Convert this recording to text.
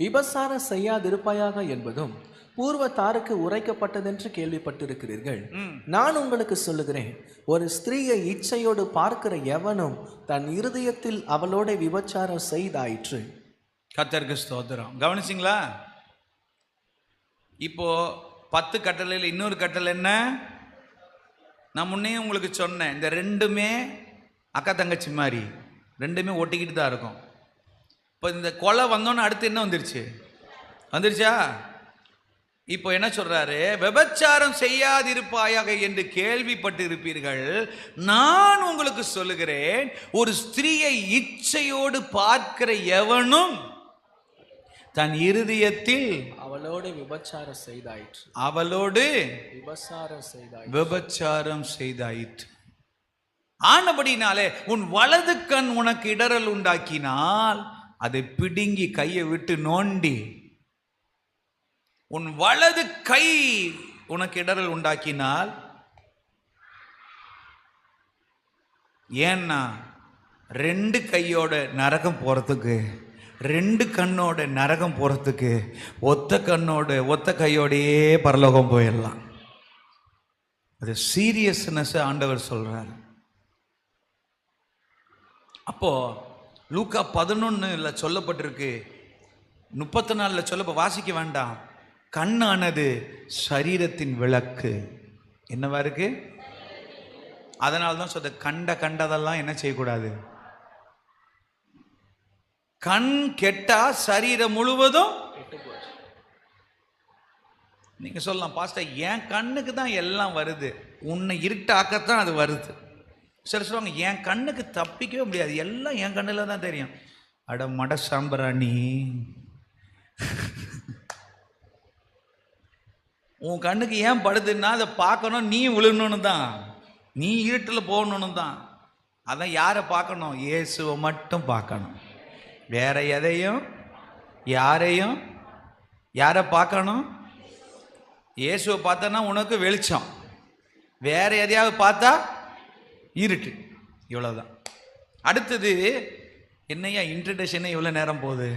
விபசாரம் செய்யாதிருப்பாயாக என்பதும் பூர்வத்தாருக்கு உரைக்கப்பட்டதென்று கேள்விப்பட்டிருக்கிறீர்கள். நான் உங்களுக்கு சொல்லுகிறேன் ஒரு ஸ்திரீயை இச்சையோடு பார்க்கிற எவனும் தன் இருதயத்தில் அவளோட விபச்சாரம் செய்தாயிற்று. கத்தருக்கு ஸ்தோத்திரம். கவனிச்சிங்களா? இப்போ பத்து கட்டளையில் இன்னொரு கட்டளை என்ன? நான் முன்னே உங்களுக்கு சொன்னேன் இந்த ரெண்டுமே அக்கா தங்கச்சி மாதிரி ரெண்டுமே ஒட்டிக்கிட்டு தான் இருக்கும். இப்போ இந்த கொலை வந்தோன்னே அடுத்து என்ன வந்துருச்சு? வந்துருச்சா? இப்போ என்ன சொல்றாரு? விபச்சாரம் செய்யாதிருப்பாயாக என்று கேள்விப்பட்டு இருப்பீர்கள் நான் உங்களுக்கு சொல்லுகிறேன் ஒரு ஸ்திரீயை இச்சையோடு பார்க்கிற எவனும் தன் இருதயத்தில் அவளோட விபச்சாரம் செய்தாயிற்று. அவளோடு விபசாரம் செய்தாயிற்று. விபச்சாரம் செய்தாயிற்று. ஆனபடினாலே உன் வலது கண் உனக்கு இடறல் உண்டாக்கினால் அதை பிடுங்கி கையை விட்டு நோண்டி உன் வலது கை உனக்கு இடறல் உண்டாக்கினால் ஏன்னா ரெண்டு கையோட நரகம் போகிறதுக்கு ரெண்டு கண்ணோட நரகம் போகிறதுக்கு ஒத்த கண்ணோட ஒத்த கையோடையே பரலோகம் போயிடலாம். அது சீரியஸ்னஸ் ஆண்டவர் சொல்கிறார் அப்போது லூக்கா பதினொன்னுல சொல்லப்பட்டிருக்கு. முப்பத்தி நாலில் சொல்ல வாசிக்க வேண்டாம். கண்ணானது சரீரத்தின் விளக்கு. என்னவா இருக்கு? அதனால தான் சொல்ற கண்ட கண்டதெல்லாம் என்ன செய்யக்கூடாது? கண் கெட்டா சரீரம் முழுவதும் நீங்க சொல்லலாம் பாஸ்டர் என் கண்ணுக்கு தான் எல்லாம் வருது. உன்னை இருட்டாக்கத்தான் அது வருது. சில சொல்லுவாங்க என் கண்ணுக்கு தப்பிக்கவே முடியாது. எல்லாம் என் கண்ணில் தான் தெரியும். அட மட சாம்பராணி உன் கண்ணுக்கு ஏன் படுதுன்னா அதை பார்க்கணும் நீ விழுணுன்னு தான். நீ இருட்டில் போகணுன்னு தான். அதான் யாரை பார்க்கணும்? இயேசுவை மட்டும் பார்க்கணும். வேற எதையும் யாரையும் யாரை பார்க்கணும்? இயேசுவை பார்த்தோன்னா உனக்கு வெளிச்சம். வேற எதையாவது பார்த்தா இருட்டு. இவ்வளோதான் அடுத்தது என்னையா இன்ட்ரடக்ஷனே இவ்வளோ நேரம் போகுது?